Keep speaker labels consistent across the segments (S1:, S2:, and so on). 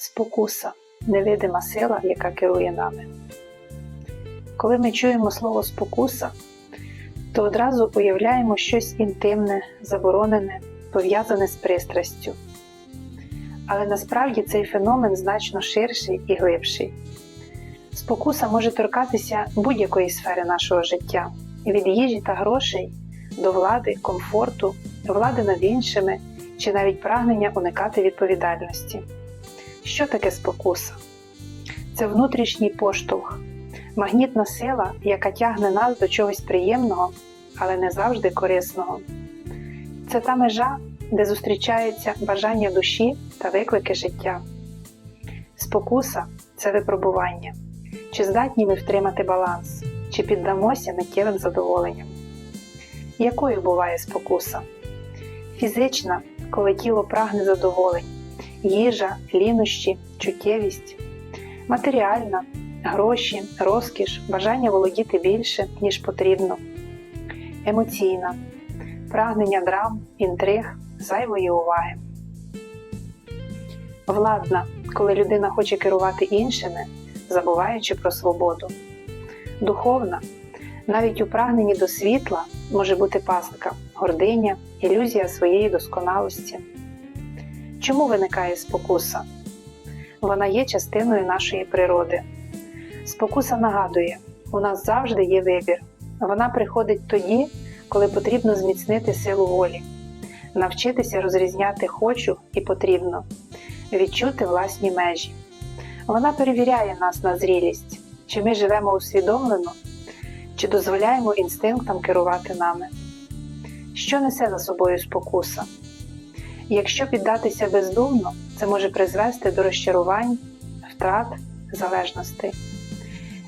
S1: спокуса, невидима сила, яка керує нами. Коли ми чуємо слово спокуса, то одразу уявляємо щось інтимне, заборонене, пов'язане з пристрастю. Але насправді цей феномен значно ширший і глибший. Спокуса може торкатися будь-якої сфери нашого життя від їжі та грошей до влади, комфорту, влади над іншими чи навіть прагнення уникати відповідальності. Що таке спокуса? Це внутрішній поштовх, магнітна сила, яка тягне нас до чогось приємного, але не завжди корисного. Це та межа, де зустрічаються бажання душі та виклики життя. Спокуса це випробування. Чи здатні ми втримати баланс, чи піддамося миттєвим задоволенням? Якою буває спокуса? Фізична, коли тіло прагне задоволень, їжа, лінощі, чуттєвість, матеріальна, гроші, розкіш, бажання володіти більше, ніж потрібно, емоційна, прагнення драм, інтриг, зайвої уваги. Владна, коли людина хоче керувати іншими, забуваючи про свободу. Духовна, навіть у прагненні до світла може бути пастка, гординя, ілюзія своєї досконалості. Чому виникає спокуса? Вона є частиною нашої природи. Спокуса нагадує, у нас завжди є вибір. Вона приходить тоді, коли потрібно зміцнити силу волі, навчитися розрізняти хочу і потрібно, відчути власні межі. Вона перевіряє нас на зрілість, чи ми живемо усвідомлено, чи дозволяємо інстинктам керувати нами. Що несе за собою спокуса? Якщо піддатися бездумно, це може призвести до розчарувань, втрат, залежностей.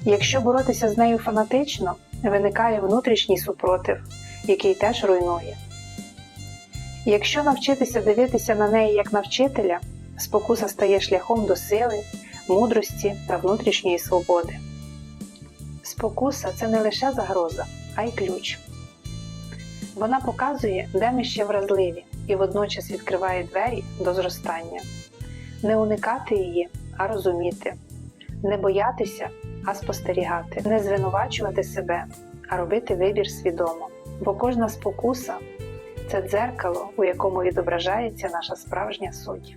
S1: Якщо боротися з нею фанатично, виникає внутрішній супротив, який теж руйнує. Якщо навчитися дивитися на неї як на вчителя, спокуса стає шляхом до сили, мудрості та внутрішньої свободи. Спокуса це не лише загроза, а й ключ. Вона показує, де ми ще вразливі, і водночас відкриває двері до зростання. Не уникати її, а розуміти, не боятися, а спостерігати, не звинувачувати себе, а робити вибір свідомо. Бо кожна спокуса це дзеркало, у якому відображається наша справжня суть.